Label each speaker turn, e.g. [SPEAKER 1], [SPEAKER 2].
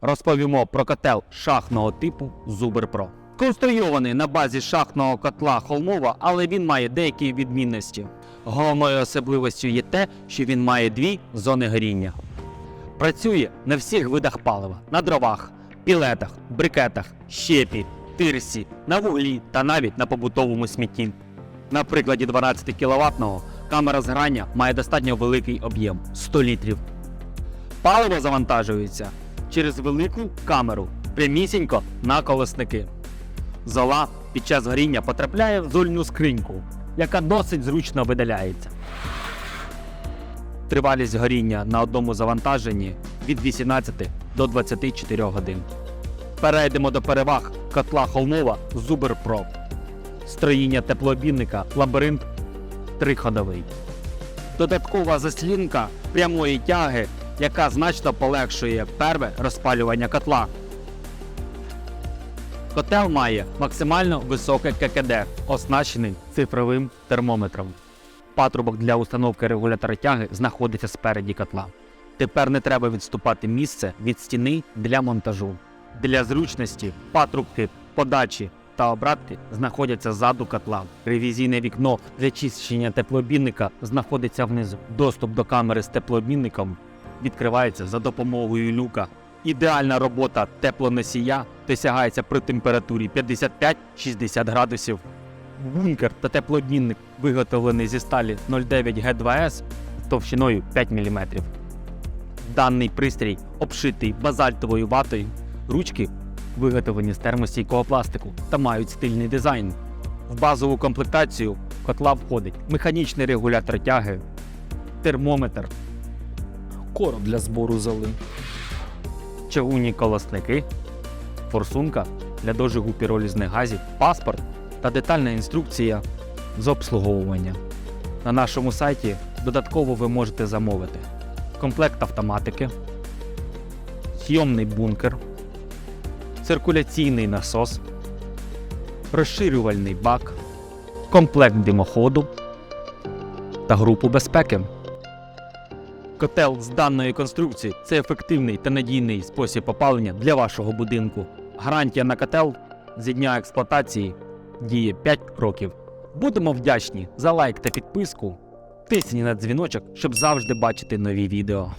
[SPEAKER 1] розповімо про котел шахтного типу Zubr Pro. Конструйований на базі шахтного котла Холмова, але він має деякі відмінності. Головною особливостю є те, що він має дві зони горіння. Працює на всіх видах палива: на дровах, пілетах, брикетах, щепі, тирсі, на вуглі та навіть на побутовому смітті. На прикладі 12 кВт камера зграння має достатньо великий об'єм 100 літрів. Паливо завантажується через велику камеру прямісінько на колосники. Зола під час горіння потрапляє в зольну скриньку, яка досить зручно видаляється. Тривалість горіння на одному завантаженні від 18 до 24 годин. Перейдемо до переваг котла Холмова Zubr Pro. Строїння теплообмінника лабіринт триходовий. Додаткова заслінка прямої тяги, яка значно полегшує перве розпалювання котла. Котел має максимально високе ККД, оснащений цифровим термометром. Патрубок для установки регулятора тяги знаходиться спереді котла. Тепер не треба відступати місце від стіни для монтажу. Для зручності патрубки подачі та обратки знаходяться ззаду котла. Ревізійне вікно для чищення теплообмінника знаходиться внизу. Доступ до камери з теплообмінником відкривається за допомогою люка. Ідеальна робота теплоносія досягається при температурі 55-60 градусів. Бункер та теплообмінник виготовлений зі сталі 09 Г2С товщиною 5 мм. Даний пристрій обшитий базальтовою ватою. Ручки виготовлені з термостійкого пластику та мають стильний дизайн. В базову комплектацію котла входить механічний регулятор тяги, термометр, короб для збору золи, чавунні колосники, форсунка для дожигу піролізних газів, паспорт та детальна інструкція з обслуговування. На нашому сайті додатково ви можете замовити комплект автоматики, зйомний бункер, циркуляційний насос, розширювальний бак, комплект димоходу та групу безпеки. Котел з даної конструкції це ефективний та надійний спосіб опалення для вашого будинку. Гарантія на котел зі дня експлуатації діє 5 років. Будемо вдячні за лайк та підписку. Тисні на дзвіночок, щоб завжди бачити нові відео.